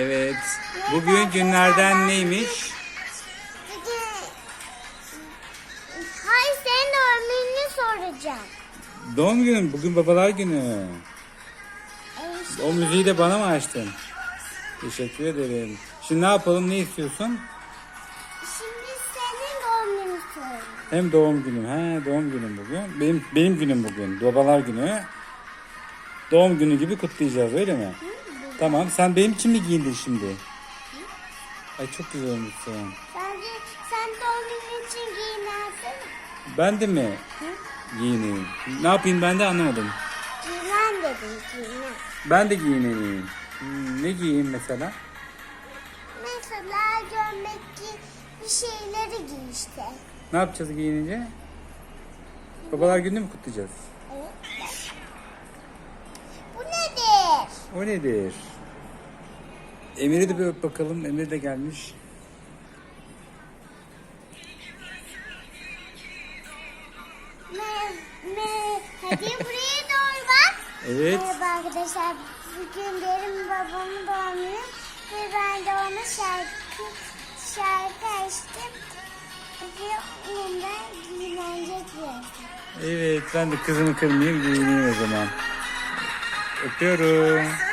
Evet. Bugün günlerden neymiş? Hayır senin doğum soracağım. Doğum günüm. Bugün babalar günü. O müziği de bana mı açtın? Teşekkür ederim. Şimdi ne yapalım? Ne istiyorsun? Şimdi senin doğum gününü söyle. Hem doğum günüm. He, doğum günüm bugün. Benim benim günüm bugün. Babalar günü. Doğum günü gibi kutlayacağız öyle mi? Tamam. Sen benim için mi giyindin şimdi? Ay çok güzel olmuşsun. Bence sen doğum günü için giyinersene. Ben de mi giyineyim? Ne yapayım ben de anlamadım. Giyinen dedim giyinen. Ben de giyineyim. Hmm, ne giyeyim mesela? Mesela gömlek giy, bir şeyleri giy işte. Ne yapacağız giyinince? Babalar günü mü kutlayacağız? Evet. Bu nedir? O nedir? Emir'i de bir öp bakalım. Emir de gelmiş. Hadi buraya doğru bak. Evet. Merhaba arkadaşlar. Bugün benim babamın doğum günü ve ben de ona şarkı şarkı açtım. Ve onunla giyinecek. Evet ben de kızımı kırmayayım giyineyim o zaman. Öpüyorum.